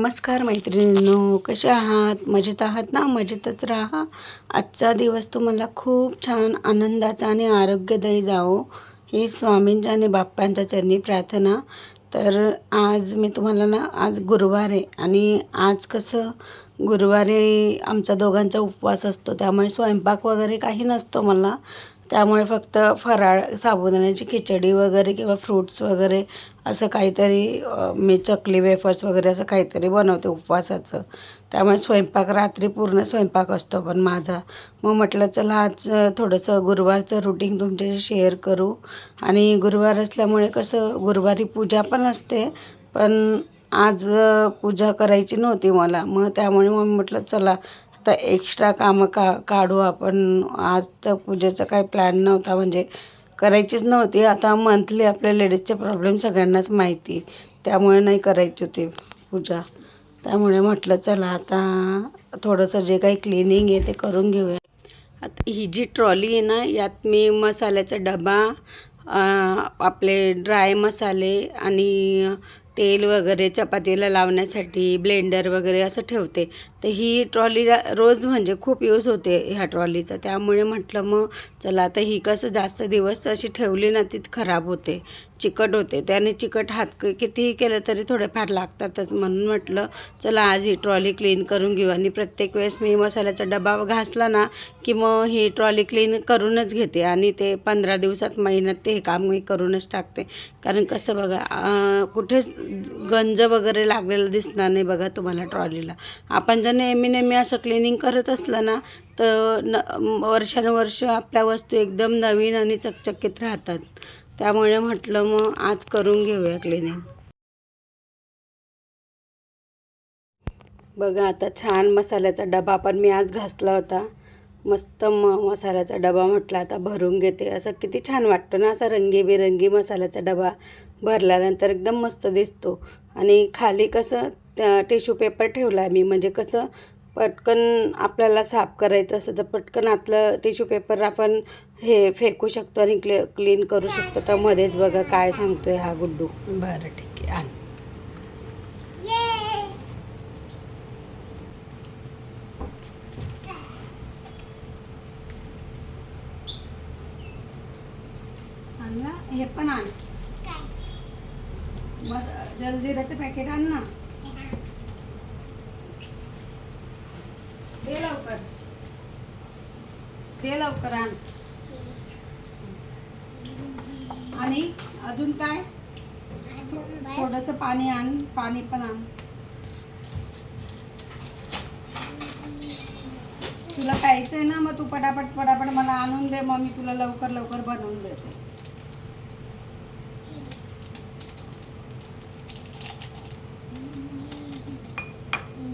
नमस्कार मैत्रिणींनो कसे आहात? मजेत आहात ना? मजेतच राहा. आजचा दिवस तुम्हाला खूप छान आनंदाचा आणि आरोग्यदायी जावो ही स्वामींच्या आणि बाप्पांच्या चरणी प्रार्थना. तर आज मी तुम्हाला ना आज गुरुवार आहे आणि आज कसं गुरुवारी आमचा दोघांचा उपवास असतो त्यामुळे स्वयंपाक वगैरे काही नसतो मला. त्यामुळे फक्त फराळ साबुदाण्याची खिचडी वगैरे किंवा फ्रूट्स वगैरे असं काहीतरी मी चकली वेफर्स वगैरे असं काहीतरी बनवते उपवासाचं. त्यामुळे स्वयंपाक रात्री पूर्ण स्वयंपाक असतो पण माझा. मग म्हटलं चला आज थोडंसं गुरुवारचं रुटीन तुमच्याशी शेअर करू. आणि गुरुवार असल्यामुळे कसं गुरुवारी पूजा पण असते पण आज पूजा करायची नव्हती मला. मग त्यामुळे मग म्हटलं चला फक्त एक्स्ट्रा कामं का काढू आपण. आज तर पूजेचा काही प्लॅन नव्हता म्हणजे करायचीच नव्हती. आता मंथली आपल्या लेडीजचे प्रॉब्लेम सगळ्यांनाच माहिती. त्यामुळे नाही करायची होती पूजा. त्यामुळे म्हटलं चला आता थोडंसं जे काही क्लिनिंग आहे ते करून घेऊया. आता ही जी ट्रॉली आहे ना यात मी मसाल्याचा डबा आपले ड्राय मसाले आणि तेल वगैरे चपातीला लावण्यासाठी ब्लेंडर वगैरे असं ठेवते. तर ही ट्रॉली रोज म्हणजे खूप यूज होते ह्या ट्रॉलीचा. त्यामुळे म्हटलं मग चला आता ही कसं जास्त दिवस अशी ठेवली ना ती खराब होते. चिकट होते. त्याने चिकट हात क- कितीही केलं तरी थोडेफार लागतातच. म्हणून म्हटलं चला आज ही ट्रॉली क्लीन करून घेऊ. आणि प्रत्येक वेळेस मी मसाल्याचा डबा घासला ना की मग ही ट्रॉली क्लीन करूनच घेते. आणि ते पंधरा दिवसात महिन्यात ते हे काम मी करूनच टाकते. कारण कसं बघा कुठेच गंज वगैरे लागलेलं दिसणार नाही बघा तुम्हाला ट्रॉलीला. आपण जर नेहमी नेहमी असं क्लिनिंग करत असलं ना तर न वर्षानुवर्ष आपल्या वस्तू एकदम नवीन आणि चकचकीत राहतात. त्यामुळे म्हटलं मग आज करून घेऊया क्लिनिंग. बघा आता छान मसाल्याचा डबा पण मी आज घासला होता. मस्त म मसाल्याचा डबा म्हटला आता भरून घेते. असं किती छान वाटतो ना असा रंगीबेरंगी मसाल्याचा डबा भरल्यानंतर एकदम मस्त दिसतो. आणि खाली कसं टिश्यू पेपर ठेवला आहे मी म्हणजे कसं पटकन आपल्याला साफ करायचं असतं तर पटकन आतलं टिश्यू पेपर आपण हे फेकू शकतो आणि क्ले क्लीन करू शकतो. तर मध्येच बघा काय सांगतोय हा गुड्डू. बरं ठीक आहे. आण. हे पण आण. बस जलजिराचं पॅकेट आण ना दे लवकर दे लवकर आण. आणि अजून काय? थोडस पाणी आण पाणी पण आण. तुला प्यायचंय ना मग तू पटापट पटापट मला आणून दे मग मी तुला लवकर लवकर बनवून देते.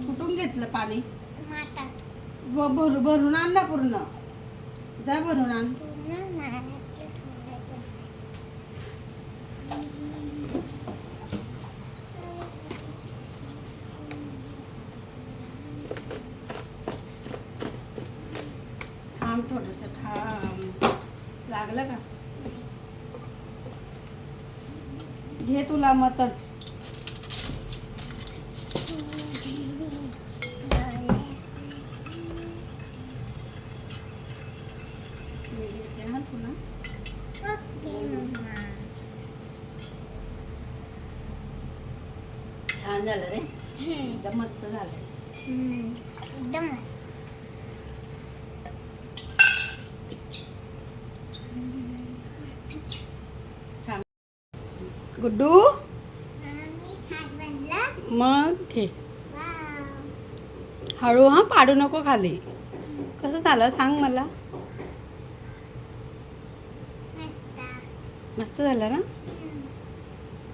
कुठून घेतलं पाणी? भरून आण ना पूर्ण. जा भरून आण. थांब थोडस थांब. लागलं का? घे तुला मग चल झालं रे. एकदम मस्त झालं. गुड्डू? मग घे. हळू हा पाडू नको खाली. कसं झालं सांग मला. मस्त झालं ना?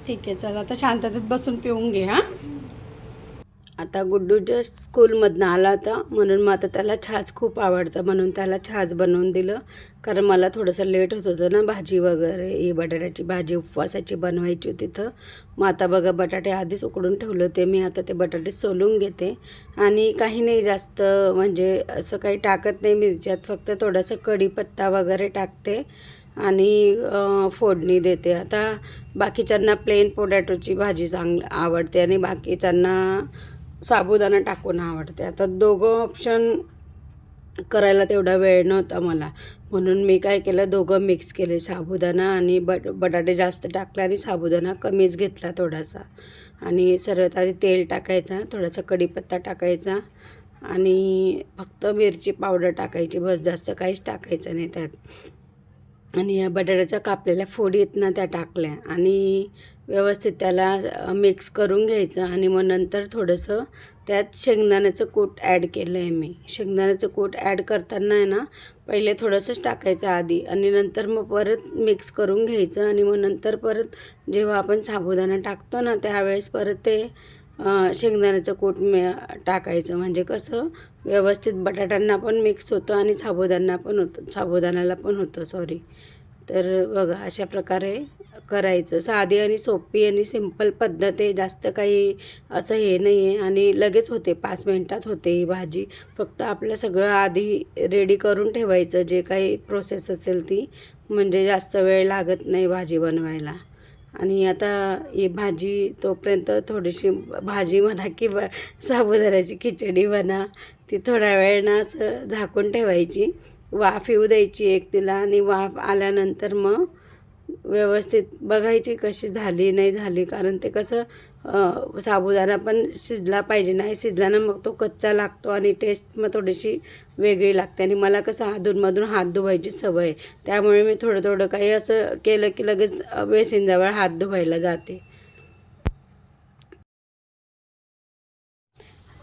ठीक आहे चला. आता शांततेत बसून पिऊन घे हां. आता गुड्डू जस्ट स्कूलमधनं आला होता म्हणून मग आता त्याला छाछ खूप आवडतं म्हणून त्याला छाछ बनवून दिलं. कारण मला थोडंसं लेट होत होतं ना भाजी वगैरे ही बटाट्याची भाजी उपवासाची बनवायची होती तर. मग आता बघा बटाटे आधीच उकडून ठेवले होते मी आता ते बटाटे सोलून घेते. आणि काही नाही जास्त म्हणजे असं काही टाकत नाही मिरच्यात फक्त थोडंसं कढीपत्ता वगैरे टाकते. आणि फोडणी देते. आता बाकीच्यांना प्लेन पोटॅटोची भाजी चांग आवडते आणि बाकीच्यांना साबुदाणा टाकून आवडते. आता दोघं ऑप्शन करायला तेवढा वेळ नव्हता मला. म्हणून मी काय केलं दोघं मिक्स केले साबुदाणा आणि बट बटाटे जास्त टाकले आणि साबुदाणा कमीच घेतला थोडासा. आणि सर्वात आधी तेल टाकायचा थोडासा कढीपत्ता टाकायचा आणि फक्त मिरची पावडर टाकायची. बस जास्त काहीच टाकायचं नाही त्यात. आणि या बटाट्याच्या कापलेल्या फोडी आहेत ना त्या टाकल्या आणि व्यवस्थित त्याला मिक्स करून घ्यायचं आणि मग नंतर थोडंसं त्यात शेंगदाण्याचं कूट ॲड केलं आहे मी. शेंगदाण्याचं कूट ॲड करताना आहे ना पहिले थोडंसंच टाकायचं आधी आणि नंतर मग परत मिक्स करून घ्यायचं आणि मग नंतर परत जेव्हा आपण साबुदाणा टाकतो ना त्यावेळेस परत ते शेंगदाण्याचं कूट मे टाकायचं. म्हणजे कसं व्यवस्थित बटाट्यांना पण मिक्स होतं आणि साबुदाणा पण होतं साबुदाण्याला पण होतं सॉरी तर बघा अशा प्रकारे करायचं. साधी आणि सोपी आणि सिंपल पद्धत आहे. जास्त काही असं हे नाही आहे आणि लगेच होते. पाच मिनटात होते ही भाजी. फक्त आपलं सगळं आधी रेडी करून ठेवायचं. जे काही प्रोसेस असेल ती. म्हणजे जास्त वेळ लागत नाही भाजी बनवायला. आणि आता ही भाजी तोपर्यंत थोडीशी भाजी म्हणा किंवा साबुदाण्याची खिचडी म्हणा ती थोड्या वेळानं असं झाकून ठेवायची. वाफ येऊ द्यायची एक तिला आणि वाफ आल्यानंतर मग व्यवस्थित बघायची कशी झाली नाही झाली. कारण ते कसं साबुदाणा पण शिजला पाहिजे. नाही शिजला ना मग तो कच्चा लागतो आणि टेस्ट मग थोडीशी वेगळी लागते. आणि मला कसं अधूनमधून हात धुवायची सवय आहे. त्यामुळे मी थोडं थोडं काही असं केलं की लगेच बेसिनजवळ हात धुवायला जाते.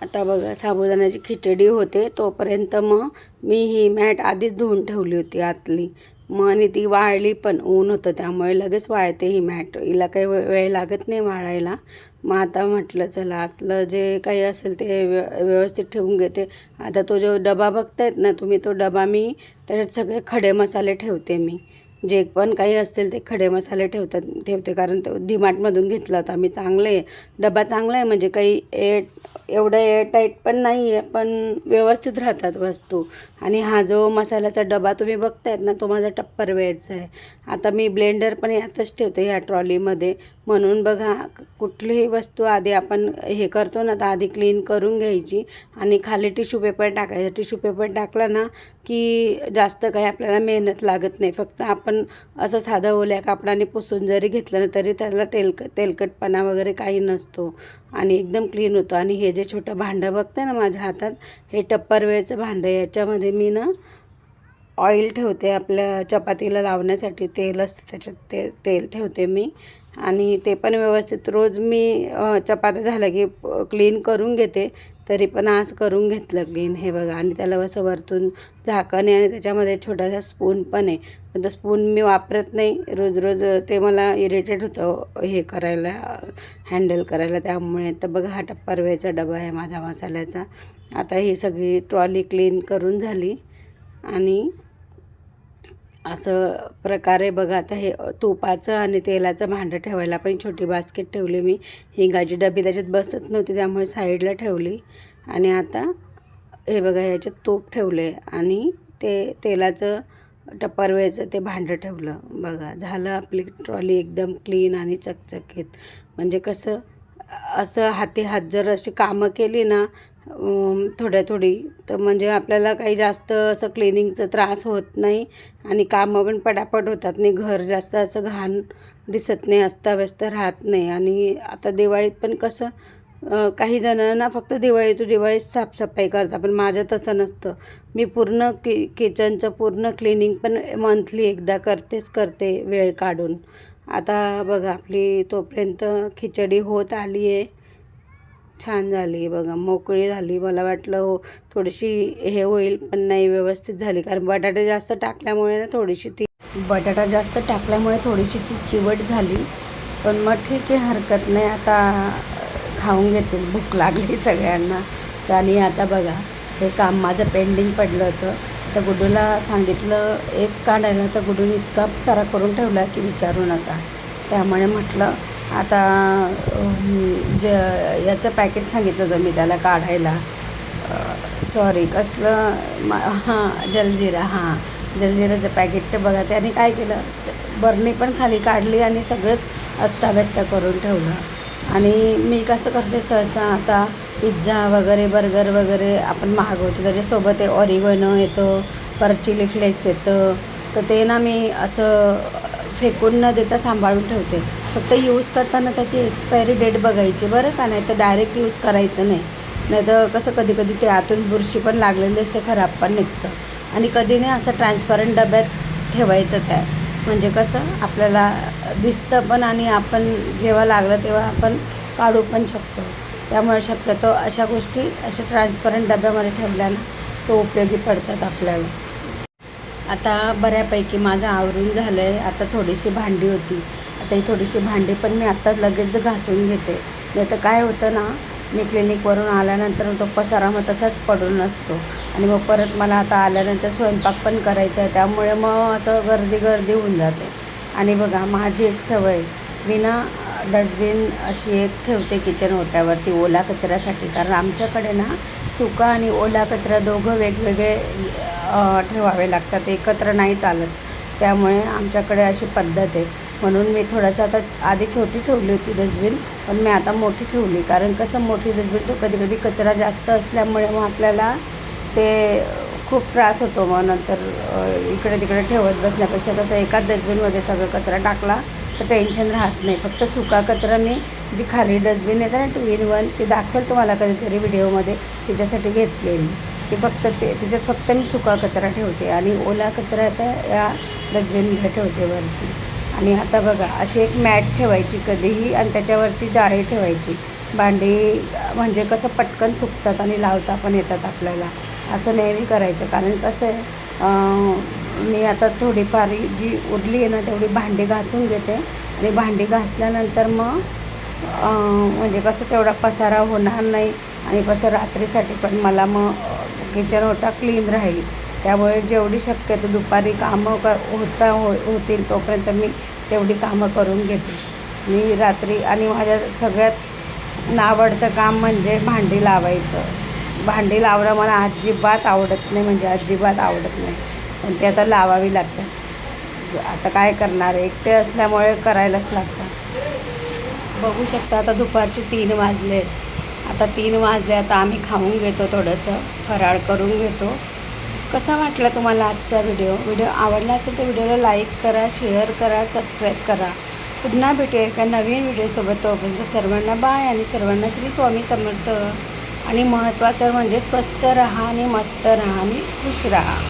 आता बघा साबुदाण्याची खिचडी होते. तोपर्यंत मग मी ही मॅट आधीच धुवून ठेवली होती आतली. मग आणि ती वाळली पण ऊन होतं त्यामुळे लगेच वाळते ही मॅट हिला काही वेळ लागत नाही वाळायला. मग आता म्हटलं चला आतलं जे काही असेल ते व्य व्यवस्थित ठेवून घेते. आता तो जो डबा बघतायत ना तुम्ही तो डबा मी त्याच्यात सगळे खडे मसाले ठेवते मी. जे पण काही असतील ते खडे मसाले ठेवतात ठेवते. कारण तो डीमार्टमधून घेतला होता. मी चांगलं आहे. डबा चांगला आहे म्हणजे काही ए एवढं एअर टाईट पण नाही आहे पण व्यवस्थित राहतात वस्तू. आणि हा जो मसाल्याचा डबा तुम्ही बघतायत ना तो माझा टप्पर वेळचा आहे. आता मी ब्लेंडर पण यातच ठेवते ह्या ट्रॉलीमध्ये. म्हणून बघा कुठलीही वस्तू आधी आपण हे करतो ना तर आधी क्लीन करून घ्यायची. आणि खाली टिश्यू पेपर टाकायचा. टिश्यू पेपर टाकला ना की जास्त काही आपल्याला मेहनत लागत नाही. फक्त आपण असं साधं ओल्या कापडाने पुसून जरी घेतलं तरी त्याला तेलक तेलकटपणा वगैरे काही नसतो. आणि एकदम क्लीन होतो. आणि हे जे छोटं भांडं बघते ना माझ्या हातात हे टप्परवेळचं भांडं याच्यामध्ये मी ना ऑइल ठेवते आपल्या चपातीला लावण्यासाठी. तेल असतं त्याच्यात ते तेल ठेवते मी. आणि ते पण व्यवस्थित रोज मी चपात्या झाल्या की क्लीन करून घेते. तरी पण आज करून घेतलं क्लीन हे बघा. आणि त्याला असं वरतून झाकण आहे आणि त्याच्यामध्ये छोटासा स्पून पण आहे. पण तो स्पून मी वापरत नाही. रोज रोज ते मला इरिटेट होतं हे करायला हँडल करायला. त्यामुळे तर बघा हा टप्परवेचा डबा आहे माझा मसाल्याचा. आता ही सगळी ट्रॉली क्लीन करून झाली. आणि असं प्रकारे बघा आता हे तुपाचं आणि तेलाचं भांडं ठेवायला पण छोटी बास्केट ठेवली मी. हिंगाची डबी त्याच्यात बसत नव्हती त्यामुळे साईडला ठेवली. आणि आता हे बघा ह्याच्यात तूप ठेवले आणि ते तेलाचं टप्परवेचं ते भांडं ठेवलं. बघा झालं आपली ट्रॉली एकदम क्लीन आणि चकचकीत. म्हणजे कसं असं हाती हात जर अशी कामं केली ना थोड्या थोडी. तर म्हणजे आपल्याला काही जास्त असं क्लिनिंगचा त्रास होत नाही आणि कामं पण पटापट होतात नाही घर जास्त असं घाण दिसत नाही अस्ताव्यस्त राहत नाही. आणि आता दिवाळीत पण कसं काही जणांना फक्त दिवाळी टू दिवाळीत साफसफाई करतात पण माझं तसं नसतं. मी पूर्ण कि किचनचं पूर्ण क्लिनिंग पण मंथली एकदा करतेच करते वेळ काढून. आता बघा आपली तोपर्यंत खिचडी होत आली आहे छान झाली बघा मोकळी झाली. मला वाटलं हो थोडीशी हे होईल पण नाही व्यवस्थित झाली. कारण बटाटे जास्त टाकल्यामुळे ना थोडीशी ती बटाटा जास्त टाकल्यामुळे थोडीशी ती चिवट झाली. पण मग ठीक आहे हरकत नाही. आता खाऊन घेतील. भूक लागली सगळ्यांना. तर आणि आता बघा हे काम माझं पेंडिंग पडलं होतं. तर गुडूला सांगितलं एक काढायला तर गुडून इतका सारा करून ठेवला की विचारू नका. त्यामुळे म्हटलं आता ज याचं पॅकेट सांगितलं होतं मी त्याला काढायला. सॉरी कसलं मा हां जलजिरा हां. जलजिराचं पॅकेट तर बघा त्याने काय केलं? बर्नी बरणी पण खाली काढली आणि सगळंच अस्ताव्यस्त करून ठेवलं. आणि मी कसं करते सहसा आता पिझ्झा वगैरे बर्गर वगैरे आपण मागवतो त्याच्यासोबत ते ऑरिगोनो येतो परत चिली फ्लेक्स येतं. तर ते ना मी असं फेकून न देता सांभाळून ठेवते. फक्त यूज करताना त्याची एक्सपायरी डेट बघायची बरं का? नाही तर डायरेक्ट यूज करायचं नाही. नाही तर कसं कधी कधी ते आतून बुरशी पण लागलेली असते खराब पण निघतं. आणि कधी नाही असं ट्रान्सपरंट डब्यात ठेवायचं त्या. म्हणजे कसं? आपल्याला दिसतं पण आणि आपण जेव्हा लागलं तेव्हा आपण काढू पण शकतो. त्यामुळे शक्यतो अशा गोष्टी अशा ट्रान्सपरंट डब्यामध्ये ठेवल्यानं तो उपयोगी पडतात आपल्याला. आता बऱ्यापैकी माझं आवरून झालं आहे आता थोडीशी भांडी होती. आता ही थोडीशी भांडी पण मी आत्ताच लगेच घासून घेते. नाही तर काय होतं ना मी क्लिनिकवरून आल्यानंतर तो पसारा मग तसाच पडून असतो. आणि मग परत मला आता आल्यानंतर स्वयंपाक पण करायचा आहे त्यामुळे मग असं गर्दी गर्दी होऊन जाते. आणि बघा माझी एक सवय मी ना डस्टबिन अशी एक ठेवते किचन ओट्यावरती ओला कचऱ्यासाठी. कारण आमच्याकडे ना सुका आणि ओला कचरा दोघं वेगवेगळे ठेवावे लागतात एकत्र नाही चालत. त्यामुळे आमच्याकडे अशी पद्धत आहे. म्हणून मी थोडासा आता आधी छोटी ठेवली होती डस्टबिन पण मी आता मोठी ठेवली. कारण कसं मोठी डस्टबिन तो कधी कधी कचरा जास्त असल्यामुळे मग आपल्याला ते खूप त्रास होतो. मग नंतर इकडे तिकडे ठेवत बसण्यापेक्षा कसं एकाच डस्टबिनमध्ये सगळं कचरा टाकला तर टेन्शन राहत नाही. फक्त सुका कचरा मी जी खाली डस्टबिन येतं ना टू इन वन ती दाखवेल तुम्हाला कधीतरी व्हिडिओमध्ये. तिच्यासाठी घेतली मी. की फक्त ते तिच्यात फक्त मी सुका कचरा ठेवते आणि ओला कचरा आता या डस्टबिनमध्ये ठेवते वरती. आणि आता बघा अशी एक मॅट ठेवायची कधीही आणि त्याच्यावरती जाळी ठेवायची. भांडी म्हणजे कसं पटकन सुकतात आणि लावता पण येतात आपल्याला. असं नेहमी करायचं. कारण कसं आहे मी आता थोडीफार जी उरली आहे ना तेवढी भांडी घासून घेते. आणि भांडी घासल्यानंतर मग म्हणजे कसं तेवढा पसारा होणार नाही. आणि कसं रात्रीसाठी पण मला मग किचन ओटा क्लीन राहील. त्यामुळे जेवढी शक्यतो दुपारी कामं क होता हो होतील तोपर्यंत मी तेवढी कामं करून घेते. मी रात्री आणि माझ्या सगळ्यात आवडतं काम म्हणजे भांडी लावायचं. भांडी लावणं मला अजिबात आवडत नाही म्हणजे अजिबात आवडत नाही. पण ते आता लावावी लागतात. आता काय करणार? एकटे असल्यामुळे करायलाच लागतं बघू शकता आता दुपारचे तीन वाजले आता तीन वाजले आता आम्ही खाऊन घेतो थोडंसं फराळ करून घेतो. कसा वाटला तुम्हाला आजचा व्हिडिओ? व्हिडिओ आवडला असेल तर व्हिडिओला लाईक करा शेअर करा सबस्क्राईब करा. पुन्हा भेटूया एका नवीन व्हिडिओसोबत. तोपर्यंत सर्वांना बाय आणि सर्वांना श्री स्वामी समर्थ. आणि महत्त्वाचं म्हणजे स्वस्त राहा आणि मस्त राहा आणि खुश राहा.